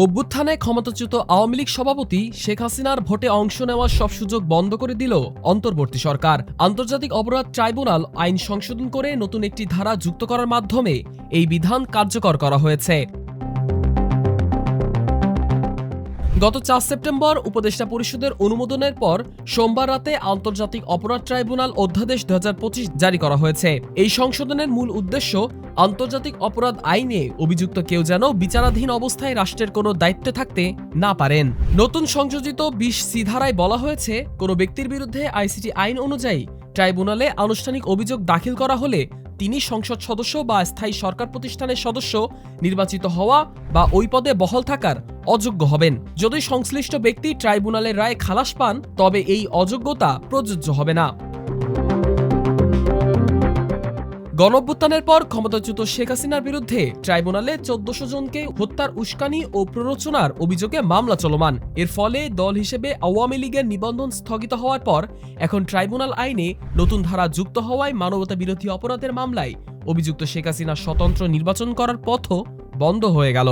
অভ্যুত্থানে ক্ষমতাচ্যুত আওয়ামী লীগ সভাপতি শেখ হাসিনার ভোটে অংশ নেওয়ার সব সুযোগ বন্ধ করে দিল অন্তর্বর্তী সরকার। আন্তর্জাতিক অপরাধ ট্রাইব্যুনাল আইন সংশোধন করে নতুন একটি ধারা যুক্ত করার মাধ্যমে এই বিধান কার্যকর করা হয়েছে। গত চার সেপ্টেম্বর উপদেষ্টা পরিষদের অনুমোদনের পর সোমবার রাতে আন্তর্জাতিক অপরাধ ট্রাইব্যুনাল অধ্যাদেশ দু হাজার পঁচিশ জারি করা হয়েছে। এই সংশোধনের মূল উদ্দেশ্য আন্তর্জাতিক অপরাধ আইনে অভিযুক্ত কেউ যেন বিচারাধীন অবস্থায় রাষ্ট্রের কোনো দায়িত্বে থাকতে না পারেন। নতুন সংযোজিত বিশ সি ধারায় বলা হয়েছে, কোনো ব্যক্তির বিরুদ্ধে আইসিটি আইন অনুযায়ী ট্রাইব্যুনালে আনুষ্ঠানিক অভিযোগ দাখিল করা হলে তিনি সংসদ সদস্য বা স্থায়ী সরকার প্রতিষ্ঠানের সদস্য, নির্বাচিত হওয়া বা ওই পদে বহাল থাকার অযোগ্য হবেন। যদি সংশ্লিষ্ট ব্যক্তি ট্রাইব্যুনালের রায় খালাস পান, তবে এই অযোগ্যতা প্রযোজ্য হবে না। গণঅভ্যুত্থানের পর ক্ষমতাচ্যুত শেখ হাসিনার বিরুদ্ধে ট্রাইব্যুনালে চোদ্দশো জনকে হত্যার উস্কানি ও প্ররোচনার অভিযোগে মামলা চলমান। এর ফলে দল হিসেবে আওয়ামী লীগের নিবন্ধন স্থগিত হওয়ার পর এখন ট্রাইব্যুনাল আইনে নতুন ধারা যুক্ত হওয়ায় মানবতা বিরোধী অপরাধের মামলায় অভিযুক্ত শেখ হাসিনা স্বতন্ত্র নির্বাচন করার পথও বন্ধ হয়ে গেল।